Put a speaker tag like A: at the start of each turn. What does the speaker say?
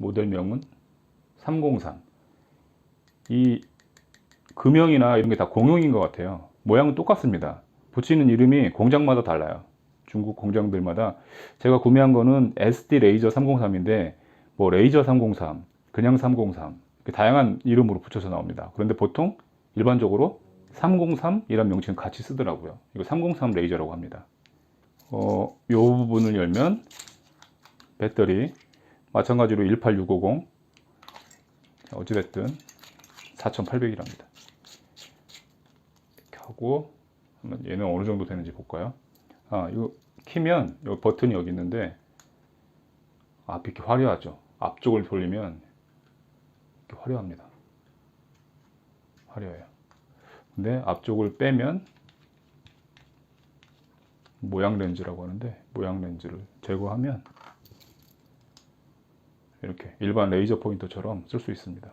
A: 모델명은 303. 이 금형이나 이런 게 다 공용인 것 같아요. 모양은 똑같습니다. 붙이는 이름이 공장마다 달라요. 중국 공장들마다 제가 구매한 거는 SD 레이저 303인데 뭐 레이저 303, 그냥 303 이렇게 다양한 이름으로 붙여서 나옵니다. 그런데 보통 일반적으로 303이란 명칭을 같이 쓰더라고요. 이거 303 레이저라고 합니다. 어, 요 부분을 열면 배터리 마찬가지로 18650 자, 어찌됐든 4800이랍니다. 이렇게 하고 한번 얘는 어느 정도 되는지 볼까요? 아, 이거 키면 이 버튼이 여기 있는데 앞이 이렇게 화려하죠. 앞쪽을 돌리면 이렇게 화려합니다. 화려해요. 근데 앞쪽을 빼면 모양 렌즈라고 하는데 모양 렌즈를 제거하면 이렇게 일반 레이저 포인터처럼 쓸 수 있습니다.